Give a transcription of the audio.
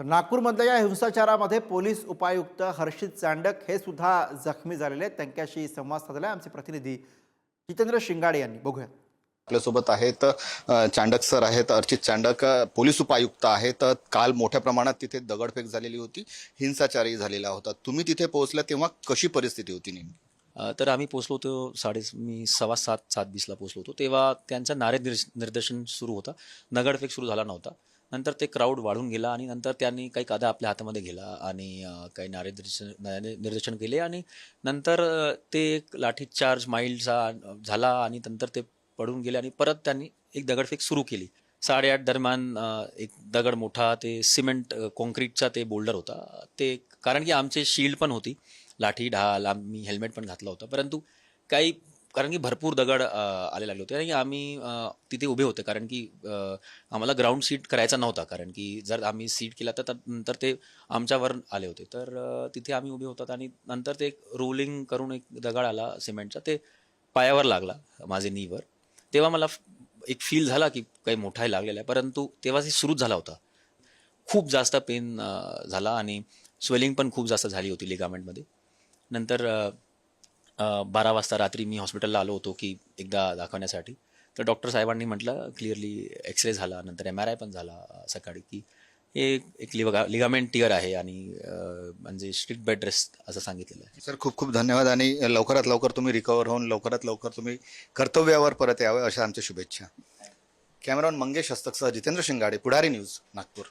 तर नागपूरमधल्या या हिंसाचारामध्ये पोलीस उपायुक्त हर्षित चांडक हे सुद्धा जखमी झालेले आहेत. त्यांच्याशी संवाद साधला आमचे प्रतिनिधी जितेंद्र शिंगाडे यांनी. बघूयात आपल्यासोबत आहेत चांडक सर आहेत अर्चित चांडक पोलीस उपायुक्त आहेत. काल मोठ्या प्रमाणात तिथे दगडफेक झालेली होती हिंसाचारही झालेला होता. तुम्ही तिथे पोहोचल्या तेव्हा कशी परिस्थिती होती नेमकी? तर आम्ही पोचलो होतो साडे मी सव्वा सात सात बीसला पोचलो होतो. तेव्हा त्यांचा नारे निर्देशन सुरू होता. दगडफेक सुरू झाला नव्हता. नंतर ते क्राऊड वाढून गेला आणि नंतर त्यांनी काही कादा आपल्या हातामध्ये गेला आणि काही नारे निर्देशन केले आणि नंतर ते एक लाठी चार्ज माइल्डचा झाला आणि नंतर ते पडून गेले आणि परत त्यांनी एक दगडफेक सुरू केली. साडेआठ दरम्यान एक दगड मोठा ते सिमेंट काँक्रीटचा कॉन्क्रीटचा ते बोल्डर होता. ते कारण की आमचे शील्ड पण होती. लाठी ढाल आम्ही हेल्मेट पण घातलं होतं. परंतु काही कारण की भरपूर दगड आले लागले होते. आणि आम्ही तिथे उभे होते. कारण की आम्हाला ग्राउंड सीट करायचा नव्हता. कारण की जर आम्ही सीट केला तर नंतर ते आमच्यावर आले होते. तर तिथे आम्ही उभे होतात आणि नंतर ते एक रोलिंग करून एक दगड आला सिमेंटचा. ते पायावर लागला माझे नीवर तेव्हा मला एक फील झाला की काही मोठा लागलेला आहे. परंतु तेव्हा ते सुरूच झाला होता. खूप जास्त पेन झाला आणि स्वेलिंग पण खूप जास्त झाली होती लिगामेंटमध्ये नंतर बारा वाजता रात्री मी हॉस्पिटलला आलो होतो की एकदा दाखवण्यासाठी. तर डॉक्टर साहेबांनी म्हटलं क्लिअरली एक्सरे झाला नंतर एम आर आय पण झाला सकाळी की हे एक लिगा लिगामेंट टिअर आहे आणि म्हणजे स्ट्रिक्ट बेड रेस्ट असं सांगितलेलं आहे. सर खूप खूप धन्यवाद आणि लवकरात लवकर तुम्ही रिकवर होऊन लवकरात लवकर तुम्ही कर्तव्यावर परत यावं अशा आमच्या शुभेच्छा. कॅमेरॉन मंगेश हस्तकसह जितेंद्र शिंगाडे पुढारी न्यूज नागपूर.